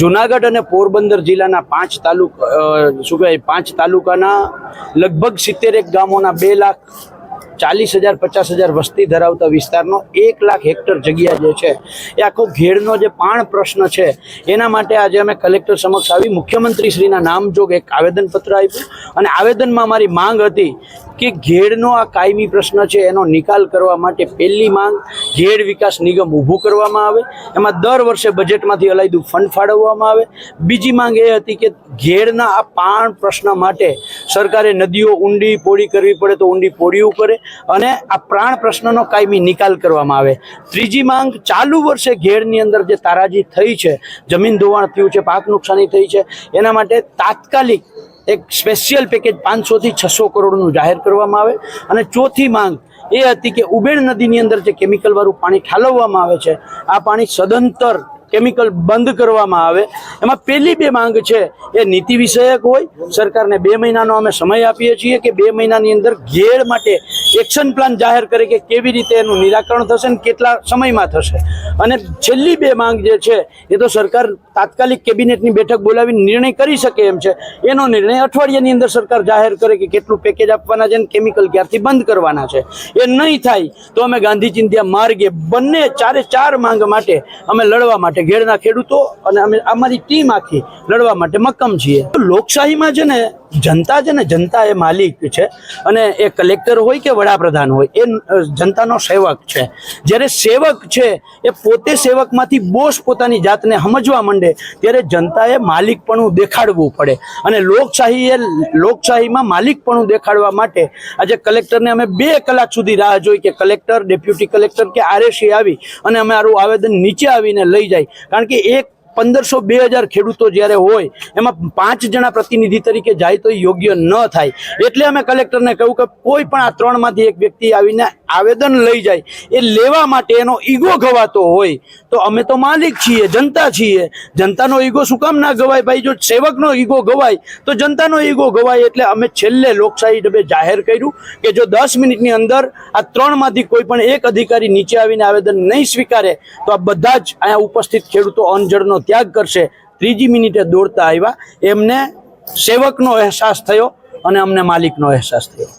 જુનાગઢ અને પોરબંદર જિલ્લાના પાંચ તાલુકા શું કહેવાય, પાંચ તાલુકાના લગભગ સિત્તેરેક ગામોના બે લાખ ચાલીસ હજાર, પચાસ હજાર વસ્તી ધરાવતા વિસ્તારનો એક લાખ હેક્ટર જગ્યા જે છે, એ આખો ઘેડનો જે પાણ પ્રશ્ન છે, એના માટે આજે અમે કલેક્ટર સમક્ષ આવી મુખ્યમંત્રીશ્રીના નામજોગ એક આવેદનપત્ર આપ્યું. અને આવેદનમાં મારી માંગ હતી કે ઘેડનો આ કાયમી પ્રશ્ન છે, એનો નિકાલ કરવા માટે પહેલી માંગ ઘેડ વિકાસ નિગમ ઊભું કરવામાં આવે. એમાં દર વર્ષે બજેટમાંથી અલાયદું ફંડ ફાળવવામાં આવે. બીજી માંગ એ હતી કે ઘેડના આ પાણ પ્રશ્ન માટે સરકારે નદીઓ ઊંડી પોળી કરવી પડે તો ઊંડી પોળીઓ કરે. અને આ પ્રાણ પ્રશ્નનો કાયમી નિકાલ કરવામાં આવે. ત્રીજી માંગ, ચાલુ વર્ષે ઘેડની અંદર જે તારાજી થઈ છે, જમીન ધોવાણ થયું છે, પાક નુકસાની થઈ છે, એના માટે તાત્કાલિક એક સ્પેશિયલ પેકેજ પાંચસોથી છસો કરોડનું જાહેર કરવામાં આવે. અને ચોથી માંગ એ હતી કે ઉબેણ નદીની અંદર જે કેમિકલવાળું પાણી ઠાલવવામાં આવે છે, આ પાણી સદંતર કેમિકલ બંધ કરવામાં આવે. એમાં પહેલી બે માંગ છે, એ નીતિ વિષયક હોય, સરકારને બે મહિનાનો અમે સમય આપીએ છીએ કે બે મહિનાની અંદર ઘેર માટે એક્શન પ્લાન જાહેર કરે કે કેવી રીતે એનું નિરાકરણ થશે ને કેટલા સમયમાં થશે. અને છેલ્લી બે માંગ જે છે, એ તો સરકાર તાત્કાલિક કેબિનેટની બેઠક બોલાવીને નિર્ણય કરી શકે એમ છે. એનો નિર્ણય અઠવાડિયાની અંદર સરકાર જાહેર કરે કે કેટલું પેકેજ આપવાના છે અને કેમિકલ ક્યારથી બંધ કરવાના છે. એ નહીં થાય તો અમે ગાંધી ચિંધ્યા માર્ગે બંને ચારે ચાર માંગ માટે અમે લડવા માટે, ઘેરના ખેડૂતો અને અમે, અમારી ટીમ આખી લડવા માટે મક્કમ છીએ. લોકશાહીમાં છે ને જનતા છે ને, જનતા એ માલિક છે અને એ કલેક્ટર હોય કે વડાપ્રધાન હોય, એ જનતાનો સેવક છે. જ્યારે સેવક છે, એ પોતે સેવકમાંથી બોસ પોતાની જાતને સમજવા માંડે, ત્યારે જનતાએ માલિકપણું દેખાડવું પડે. અને લોકશાહી એ, લોકશાહીમાં માલિકપણું દેખાડવા માટે આજે કલેક્ટરને અમે બે કલાક સુધી રાહ જોઈ કે કલેક્ટર ડેપ્યુટી કલેક્ટર કે આરએસી આવી અને અમારું આવેદન નીચે આવીને લઈ જાય. કારણ કે એક પંદરસો બે હજાર ખેડૂતો જ્યારે હોય, એમાં પાંચ જણા પ્રતિનિધિ તરીકે જાય તો યોગ્ય ન થાય. એટલે અમે કલેક્ટરને કહ્યું કે કોઈ પણ આ ત્રણમાંથી એક વ્યક્તિ આવીને આવેદન લઈ જાય, એ લેવા માટે એનો ઈગો ગવાતો હોય, તો અમે તો માલિક છીએ, જનતા છીએ. જનતાનો ઈગો શું કામ ના ગવાય? ભાઈ, જો સેવકનો ઈગો ગવાય, તો જનતાનો ઈગો ગવાય. એટલે અમે છેલ્લે લોકશાહી ડબે જાહેર કર્યું કે જો દસ મિનિટની અંદર આ ત્રણમાંથી કોઈ પણ એક અધિકારી નીચે આવીને આવેદન નહીં સ્વીકારે, તો આ બધા જ અહીંયા ઉપસ્થિત ખેડૂતો અનજળનો ત્યાગ કરશે. ત્રીજી મિનિટે દોડતા આવ્યા. એમને સેવકનો અહેસાસ થયો અને અમને માલિકનો અહેસાસ થયો.